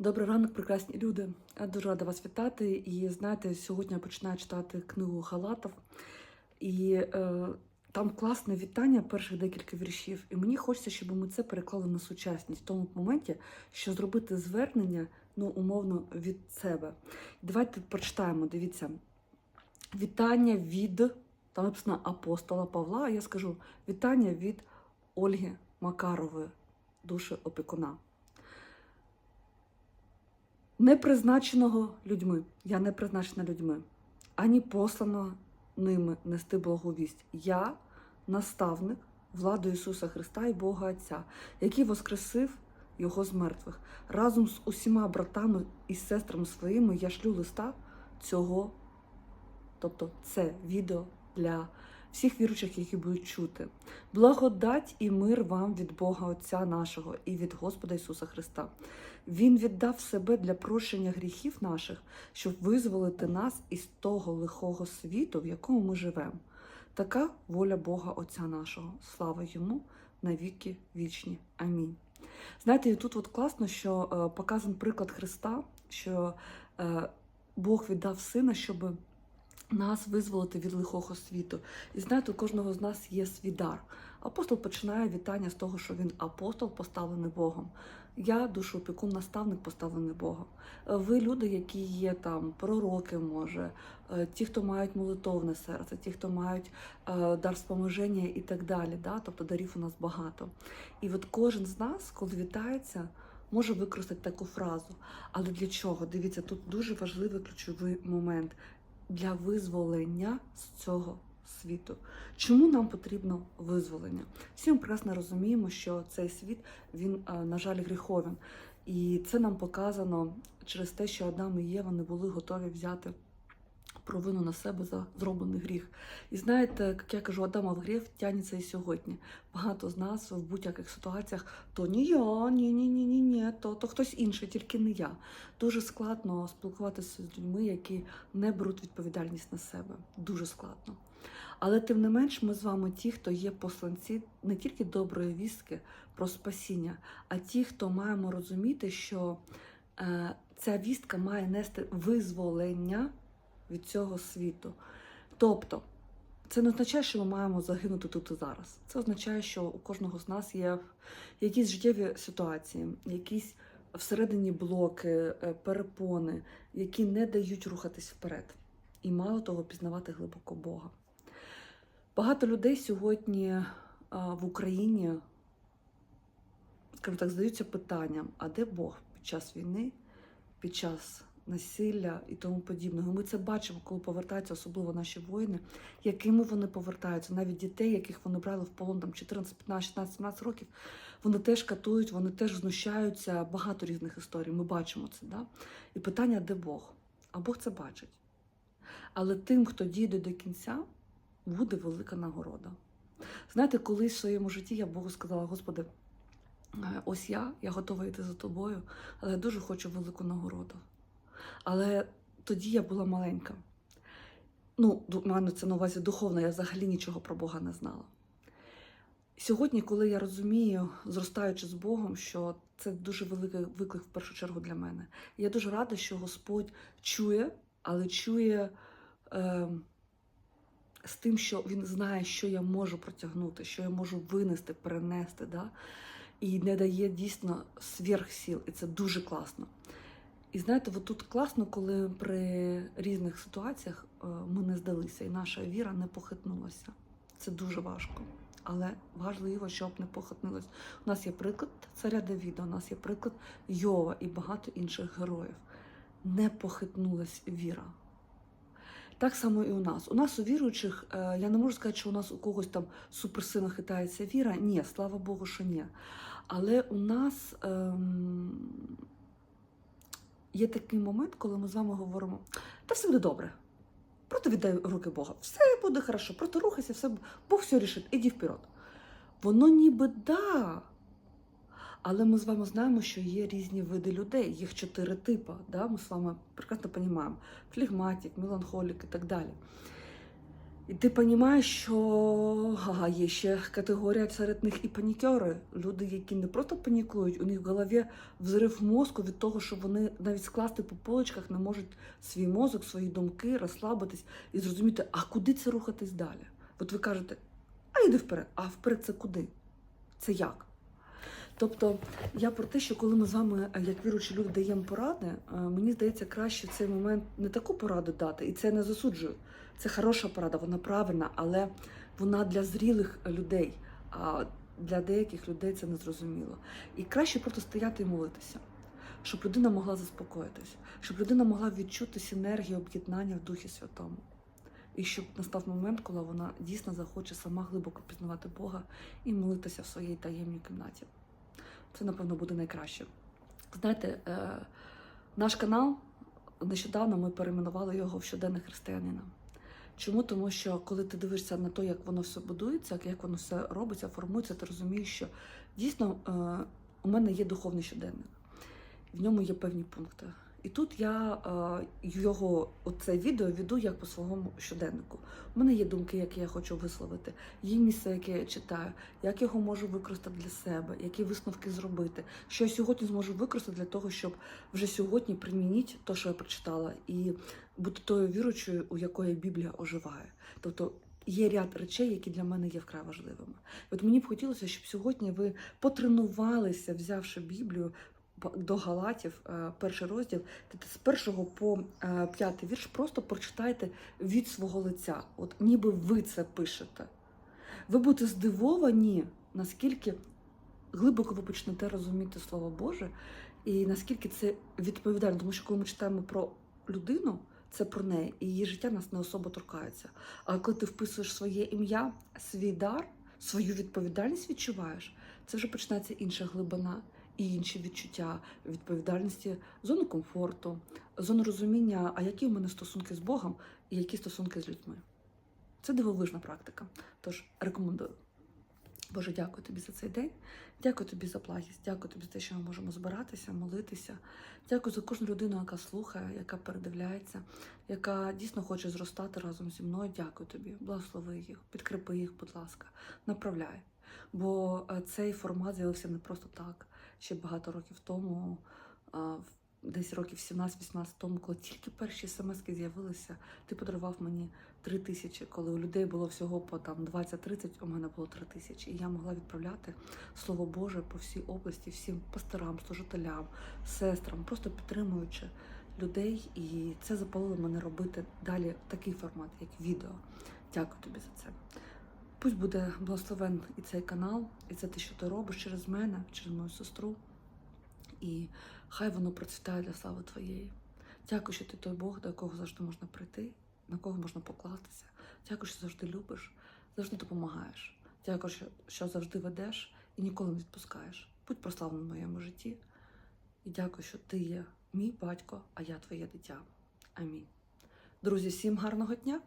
Добрий ранок, прекрасні люди. Я дуже рада вас вітати. І знаєте, сьогодні я починаю читати книгу Галатов, і е, там класне вітання, перших декілька віршів. І мені хочеться, щоб ми це переклали на сучасність в тому моменті, що зробити звернення, ну, умовно, від себе. Давайте прочитаємо, дивіться. Вітання від, там написано апостола Павла, а я скажу вітання від Ольги Макарової, душі опікуна не призначеного людьми, я не призначена людьми, ані посланого ними нести благовість. Я наставник владу Ісуса Христа і Бога Отця, який воскресив Його з мертвих. Разом з усіма братами і сестрами своїми я шлю листа цього, тобто це відео для всіх віруючих, які будуть чути. Благодать і мир вам від Бога Отця нашого і від Господа Ісуса Христа. Він віддав себе для прощення гріхів наших, щоб визволити нас із того лихого світу, в якому ми живемо. Така воля Бога Отця нашого. Слава йому на віки вічні. Амінь. Знаєте, і тут от класно, що е, показан приклад Христа, що е, Бог віддав сина, щоб нас визволити від лихого світу. І знаєте, у кожного з нас є свій дар. Апостол починає вітання з того, що він апостол, поставлений Богом. Я душоопікун, наставник поставлений Богом. Е, Ви люди, які є там пророки, може, е, ті, хто мають молитовне серце, ті, хто мають е, дар споможення і так далі. Да? Тобто дарів у нас багато. І от кожен з нас, коли вітається, може використати таку фразу. Але для чого? Дивіться, тут дуже важливий ключовий момент для визволення з цього світу. Чому нам потрібно визволення? Всі ми прекрасно розуміємо, що цей світ він, е, на жаль, гріховен. І це нам показано через те, що Адам і Єва не були готові взяти провину на себе за зроблений гріх. І знаєте, як я кажу, Адамов гріх тягнеться і сьогодні. Багато з нас в будь-яких ситуаціях то ні я, ні, ні, ні, ні, ні, то, то хтось інший, тільки не я. Дуже складно спілкуватися з людьми, які не беруть відповідальність на себе. Дуже складно. Але тим не менш, ми з вами ті, хто є посланці не тільки доброї вістки про спасіння, а ті, хто маємо розуміти, що е, ця вістка має нести визволення від цього світу. Тобто, це не означає, що ми маємо загинути тут і зараз. Це означає, що у кожного з нас є якісь життєві ситуації, якісь всередині блоки, е, перепони, які не дають рухатись вперед. І мало того, пізнавати глибоко Бога. Багато людей сьогодні в Україні, скажімо так, задаються питанням: а де Бог під час війни, під час насилля і тому подібного? Ми це бачимо, коли повертаються, особливо наші воїни, якими вони повертаються, навіть дітей, яких вони брали в полон там 14, 15, 16, 17 років, вони теж катують, вони теж знущаються. Багато різних історій. Ми бачимо це. Да? І питання, де Бог? А Бог це бачить. Але тим, хто дійде до кінця, буде велика нагорода. Знаєте, колись в своєму житті я Богу сказала, Господи, е, ось я, я готова йти за тобою, але я дуже хочу велику нагороду. Але тоді я була маленька. Ну, маю це на увазі духовно, я взагалі нічого про Бога не знала. Сьогодні, коли я розумію, зростаючи з Богом, що це дуже великий виклик в першу чергу для мене. Я дуже рада, що Господь чує, але чує. Е, з тим, що він знає, що я можу протягнути, що я можу винести, перенести, да? і не дає дійсно сверхсіл, і це дуже класно. І знаєте, от тут класно, коли при різних ситуаціях е, ми не здалися, і наша віра не похитнулася. Це дуже важко. Але важливо, щоб не похитнулося. У нас є приклад царя Давіда, у нас є приклад Йова і багато інших героїв. Не похитнулась віра. Так само і у нас. У нас у віруючих, е, я не можу сказати, що у нас у когось там суперсильно хитається віра. Ні, слава Богу, що ні. Але у нас ем, є такий момент, коли ми з вами говоримо, та все буде добре. Просто віддай руки Бога. Все буде хорошо, просто рухайся, все, Бог все рішить, іди вперед. Воно ніби да. Але ми з вами знаємо, що є різні види людей, їх чотири типи. Да? Ми з вами прекрасно розуміємо. Флегматик, меланхолік і так далі. І ти розумієш, що ага, є ще категорія серед них і панікери. Люди, які не просто панікують, у них в голові взрив мозку від того, що вони навіть скласти по полочках не можуть свій мозок, свої думки розслабитись і зрозуміти, а куди це рухатись далі. От ви кажете, а йди вперед. А вперед це куди? Це як? Тобто я про те, що коли ми з вами, е, як віруючі люди, даємо поради, е, мені здається, краще в цей момент не таку пораду дати, і це не засуджую. Це хороша порада, вона правильна, але вона для зрілих людей, а для деяких людей це не зрозуміло. І краще просто стояти і молитися, щоб людина могла заспокоїтись, щоб людина могла відчути синергію об'єднання в Духі Святому. І щоб настав момент, коли вона дійсно захоче сама глибоко пізнавати Бога і молитися в своїй таємній кімнаті. Це, напевно, буде найкраще. Знаєте, е, наш канал нещодавно ми перейменували його в щоденне християнина. Чому? Тому що коли ти дивишся на те, як воно все будується, як воно все робиться, формується, ти розумієш, що дійсно е, у мене є духовний щоденник, в ньому є певні пункти. І тут я е, його, оце відео веду як по своєму щоденнику. У мене є думки, які я хочу висловити, є місце, яке я читаю, як його можу використати для себе, які висновки зробити, що я сьогодні зможу використати для того, щоб вже сьогодні примінити те, що я прочитала, і бути тою віручою, у якої Біблія оживає. Тобто є ряд речей, які для мене є вкрай важливими. От мені б хотілося, щоб сьогодні ви потренувалися, взявши Біблію. До Галатів, е, перший розділ, Тобто з першого по е, п'ятий вірш просто прочитайте від свого лиця, от ніби ви це пишете. Ви будете здивовані, наскільки глибоко ви почнете розуміти Слово Боже, і наскільки це відповідально. Тому що коли ми читаємо про людину, це про неї, і її життя нас не особо торкається. Але коли ти вписуєш своє ім'я, свій дар, свою відповідальність відчуваєш, це вже починається інша глибина і інші відчуття відповідальності, зону комфорту, зону розуміння, а які у мене стосунки з Богом і які стосунки з людьми. Це дивовижна практика. Тож рекомендую. Боже, дякую тобі за цей день. Дякую тобі за благість. Дякую тобі за те, що ми можемо збиратися, молитися. Дякую за кожну людину, яка слухає, яка передивляється, яка дійсно хоче зростати разом зі мною. Дякую тобі. Благослови їх, підкріпи їх, будь ласка, направляй. Бо е, цей формат з'явився не просто так. Ще багато років тому, десь років 17-18 тому, коли тільки перші смски з'явилися, ти подарував мені три тисячі. Коли у людей було всього по там 20-30, у мене було три тисячі. І я могла відправляти слово Боже по всій області, всім пасторам, служителям, сестрам, просто підтримуючи людей. І це запалило мене робити далі такий формат, як відео. Дякую тобі за це. Пусть буде благословен і цей канал, і це те, що ти робиш через мене, через мою сестру. І хай воно процвітає для слави твоєї. Дякую, що ти той Бог, до якого завжди можна прийти, на кого можна покластися. Дякую, що завжди любиш, завжди допомагаєш. Дякую, що, завжди ведеш і ніколи не відпускаєш. Будь прославлений в моєму житті. І дякую, що ти є мій батько, а я твоє дитя. Амінь. Друзі, всім гарного дня!